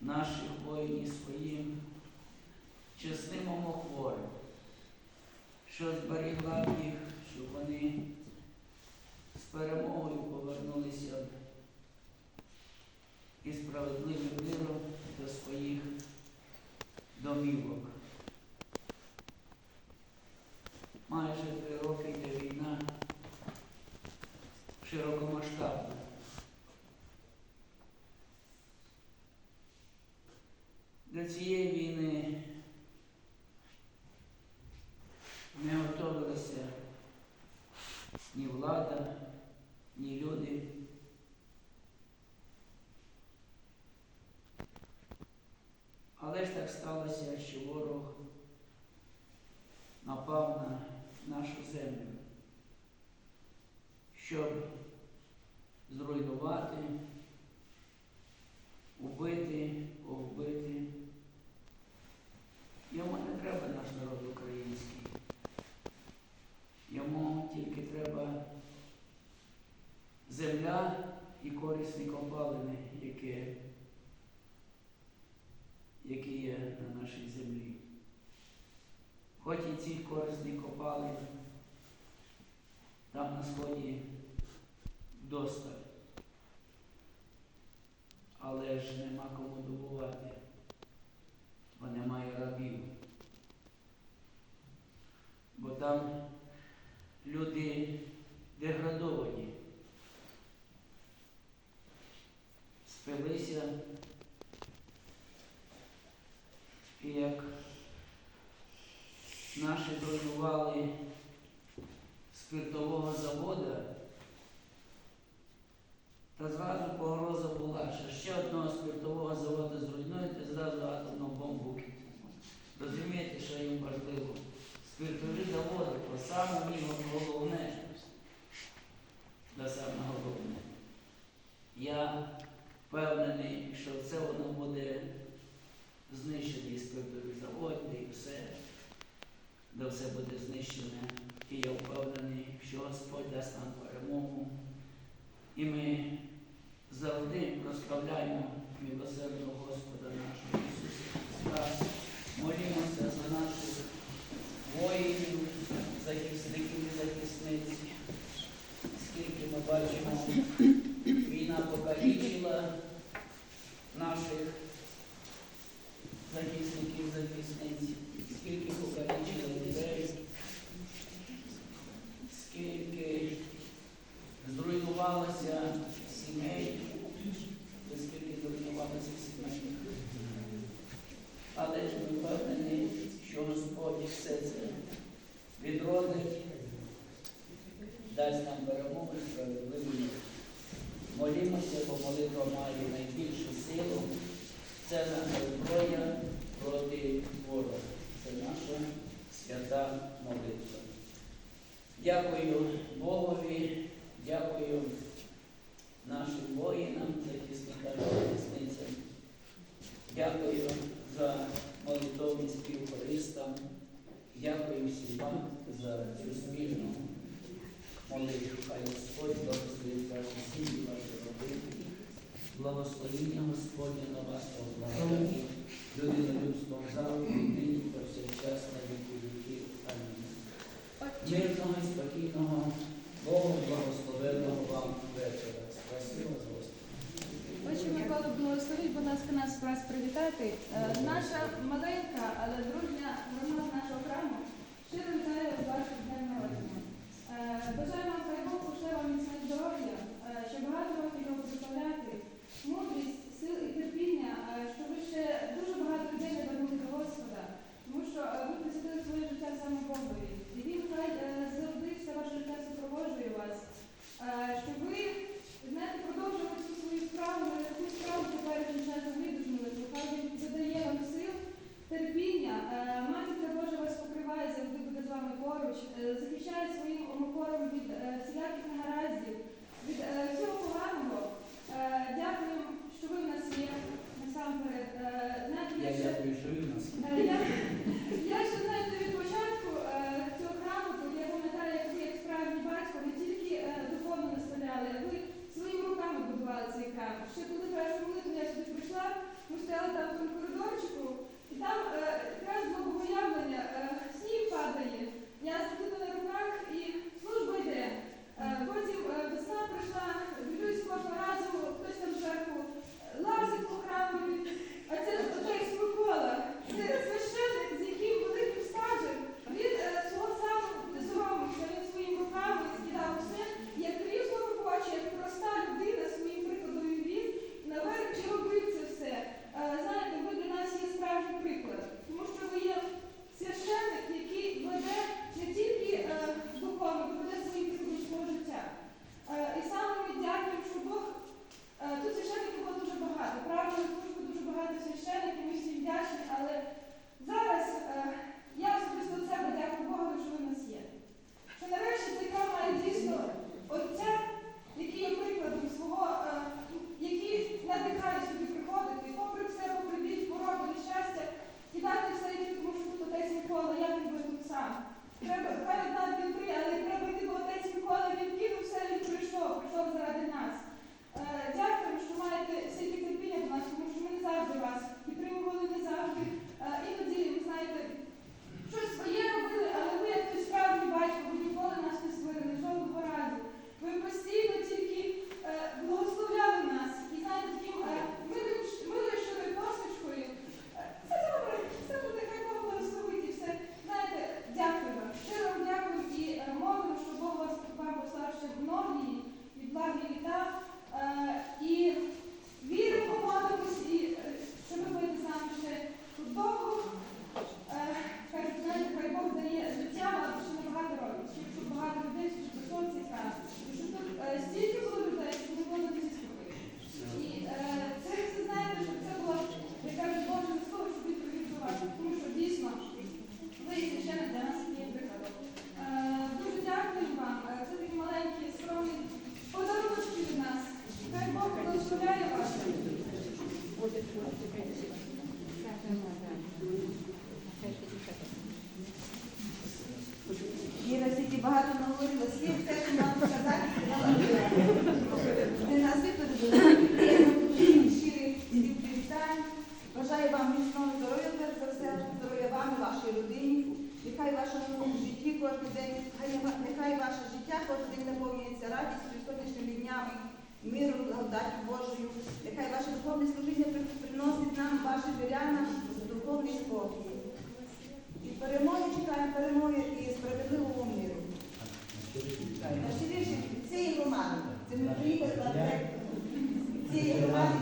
наших воїнів своїм чесним омохворем, що зберігла їх, щоб вони з перемогою повернулися і справедливим миром до своїх домівок. Майже три роки йде війна широкомасштабна. До цієї війни не готувалися ні влада, ні люди. Але ж так сталося, що ворог напав на нашу землю, щоб зруйнувати, убити, повбити. Йому не треба наш народ український. Йому тільки треба земля і корисні копалини, які, які є на нашій землі. Хоч і ці корисні копалини там на сході досталь, але ж нема кому добувати, бо немає рабів. Бо там люди деградовані, спилися, і як наші зруйнували спиртового завода, та зразу погроза була, що ще одного спиртового заводу зруйнуєте, зразу атомну бомбу кидемо. Розумієте, що їм важливо? Спиртові заводи, то саме в головне. Да саме головне. Я впевнений, що це воно буде знищений спиртові заводи і все, де все буде знищене. І я впевнений, що Господь дасть нам перемогу. І ми завжди прославляємо милосердного Господа нашого Ісуса Христа. Молімося за наших воїнів, захисників і захисниць. Скільки ми бачимо, війна покалічила наших захисників, захисниць, скільки покалічила людей, скільки зруйнувалося сімей, скільки зруйнувалося сімей. Але ж ми впевнені, що Господь все це відродить, дасть нам перемогу і справедливий мир. Молімося, бо молитва має найбільшу силу. Це наша зброя проти ворога. Це наша свята молитва. Дякую Богові, дякую нашим воїнам, захисникам і захисницям. Дякую за молитовний співкористам. Дякую всім вам за цю спільну молитву. Хай Господь благословить ваші сім'ї, ваші родини. Благословіння Господня на вас облагодить. Людина людського завжди, нині повсякчас на віки віків. Амінь. Мирного і спокійного, Богу благословенного вам вечора. Спасибо за Господь. Отче Микола, благословіть, будь ласка, нас вас привітати. Е, Наша маленька, але дружня громада нашого храму щиро вітає з вашим днем народження. Е, Бажаю вам, хай Бог пошле вам міцне здоров'я, ще багато років збирали, ви своїми руками будували цей камер. Ще коли перша липня сюди прийшла, ми стояли там в тому коридорчику, і там е, було уявлення, е, сніг падає. Я скинула на руках і служба йде. Е, потім е, весна прийшла, дивлюсь кожного разу, хтось там зверху е, лазить по храму. А це ж отець Микола. Це священник, з яким великим стажем. Він е, свого сам не своїми руками скидав усе, як крізь бачу, як проста людина своїм прикладом вів, наверх чи робив це все. Е, знаєте, ви для нас є справжній приклад, тому що ви є священник, який веде. благодать Божою, нехай ваше духовне служіння приносить нам ваші віряна духовний спокій. І перемоги чекаємо перемоги і справедливого миру. Наші вірші цієї громади. Це ми приїхали цієї громади.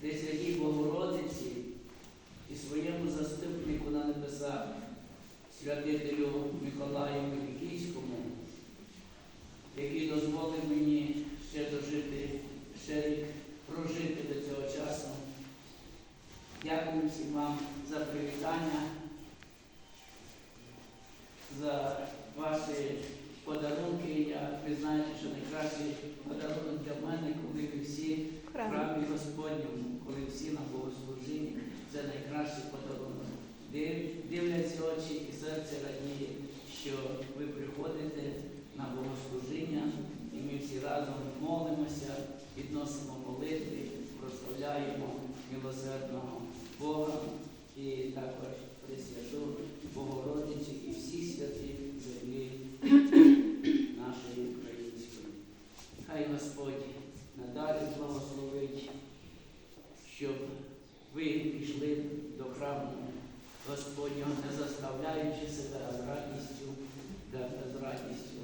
Пресвятій Богородиці і своєму заступнику на небесах, святителю Миколаю Великійському, який дозволив мені ще дожити, ще прожити до цього часу. Дякую всім вам. носимо молитви, прославляємо милосердного Бога і також Пресвяту Богородицю і всі святі землі нашої української. Хай Господь надалі благословить, щоб ви пішли до храму Господнього, не заставляючи себе з радістю, з радістю,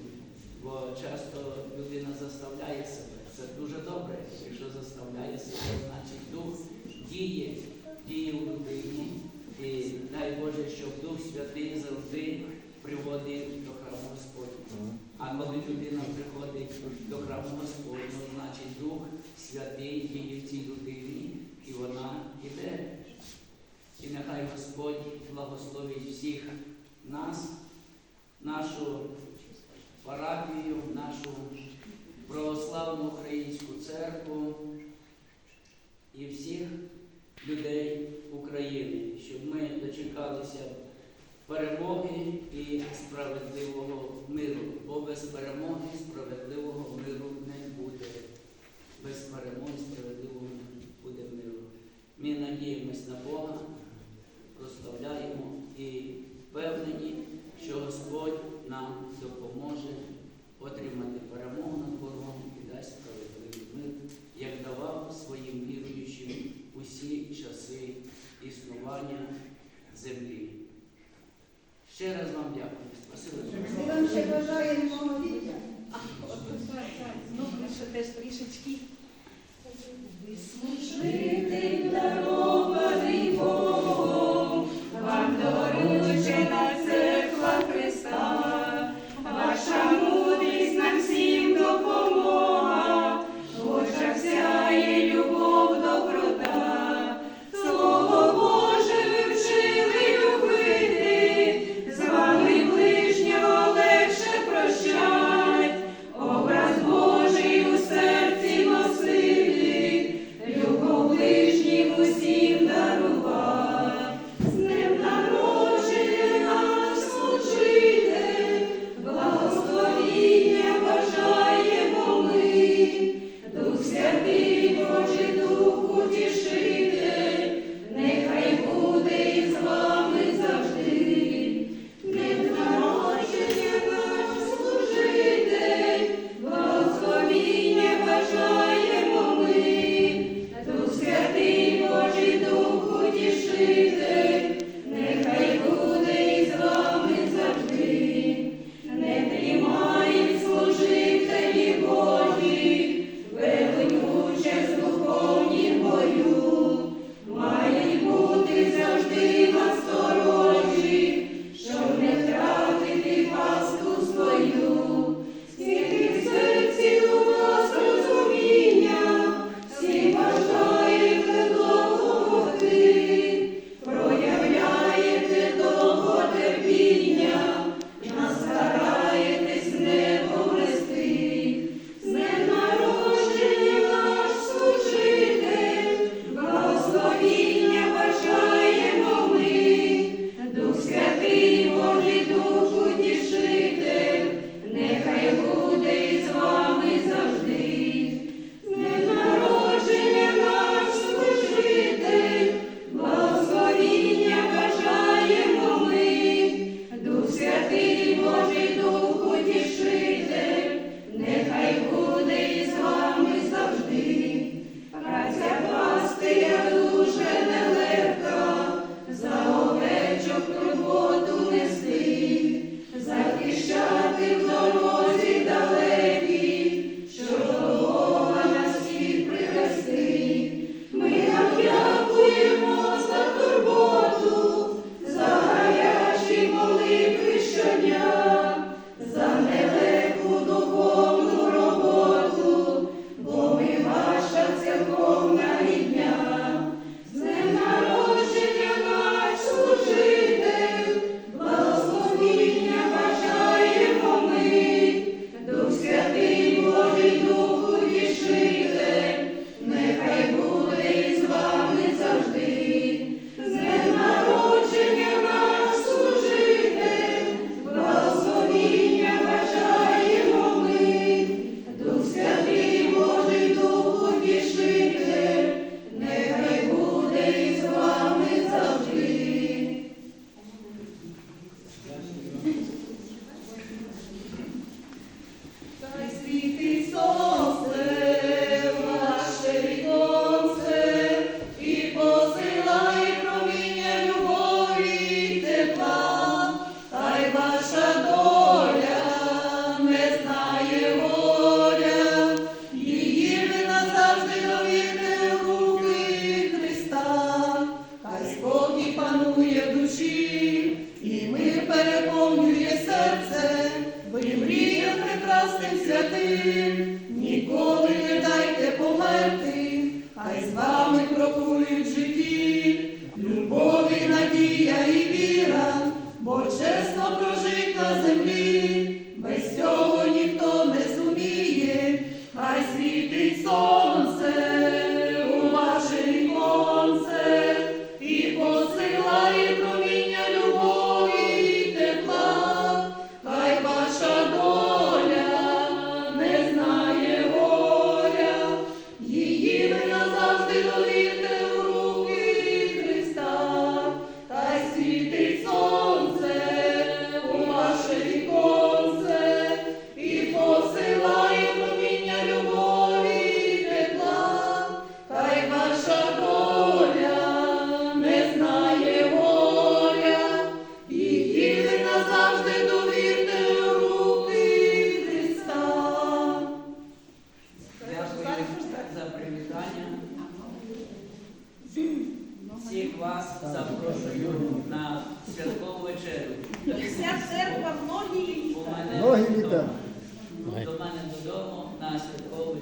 бо часто людина заставляє себе. Це дуже добре, якщо заставляє себе, значить дух діє, діє у людині. І дай Боже, щоб Дух Святий завжди приводив до храму Господнього. А коли людина приходить до храму Господнього, значить Дух Святий діє в цій людині, і вона йде. І нехай Господь благословить всіх нас, нашу парафію, нашу православну українську церкву і всіх людей України, щоб ми дочекалися перемоги і справедливого миру, бо без перемоги справедливого миру не буде. Без перемоги справедливого не буде миру. Ми надіємось на Бога, прославляємо і впевнені, панує в душі, і мир переповнює серце, бо і мрія прекрасним святим.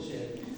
Святкову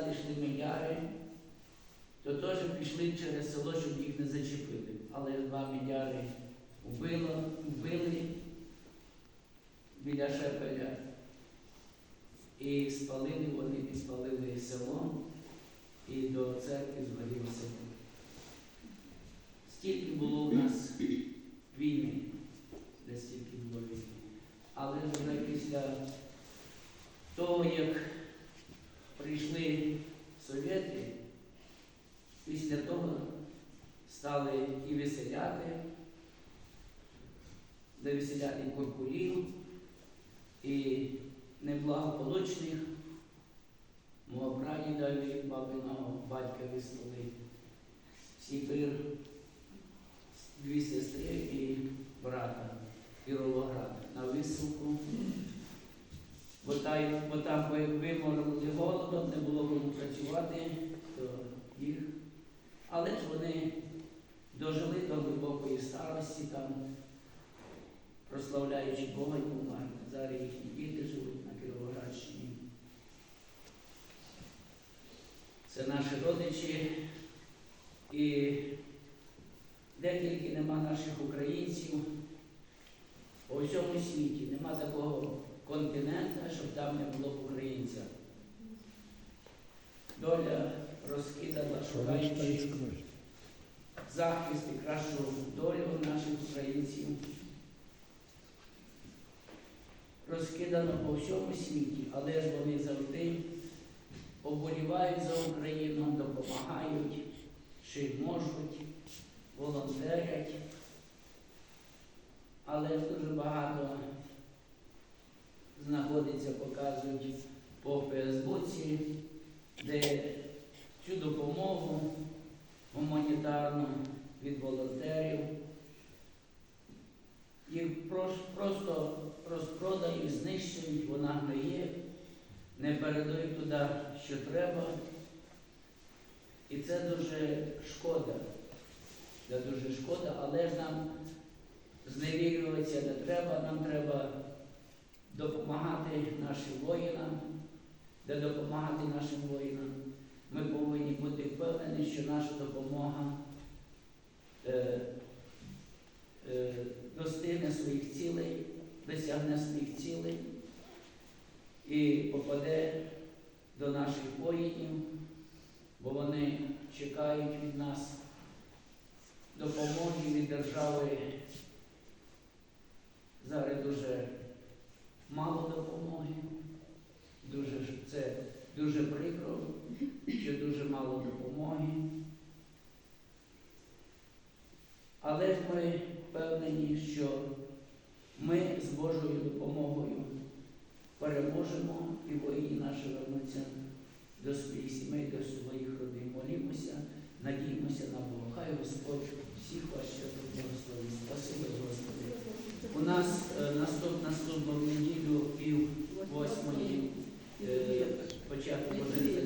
назад йшли то теж пішли через село, щоб їх не зачепили. Але два медяри вбило, вбили біля Шепеля. І спалили вони, і спалили село, і до церкви згорів село. Стільки було у нас війни, де стільки було війни. Але вже після того, як прийшли совєти, після того стали і виселяти, де виселяти куркулів і неблагополучних мого прадіда і бабиного батька вислали в Сибир, дві сестри і брата Кіровоград на висилку. Бо, та, бо там ви- виморили голодом, не було кому працювати, то їх. Але ж вони дожили до глибокої старості там прославляючи Бога і померли. Зараз їхні діти живуть на Кіровоградщині. Це наші родичі. І де тільки нема наших українців, по всьому світі нема такого континенту, щоб там не було українця. Доля розкидала, шукаючи захист і кращу долю наших українців. розкидано по всьому світі, але ж вони завжди оболівають за Україну, допомагають, чи можуть, волонтерять. Але дуже багато знаходиться, показують по Фейсбуці, де цю допомогу гуманітарну від волонтерів їх просто розпродають, знищують, вона гниє, не передають туди, що треба. І це дуже шкода. Це дуже шкода, але ж нам зневірюватися не треба, нам треба допомагати нашим воїнам, де допомагати нашим воїнам. Ми повинні бути впевнені, що наша допомога е, е, достигне своїх цілей, досягне своїх цілей і попаде до наших воїнів, бо вони чекають від нас допомоги від держави. Зараз дуже мало допомоги, дуже це дуже прикро, що дуже мало допомоги. Але ж ми впевнені, що ми з Божою допомогою переможемо і воїни наші вернуться до своїх сімей, до своїх родин. Молімося, надіємося на Бога. Хай Господь всіх вас ще благословить. Спасибо, Господи. У нас е, наступна служба в неділю пів восьмої, е, початку Божественних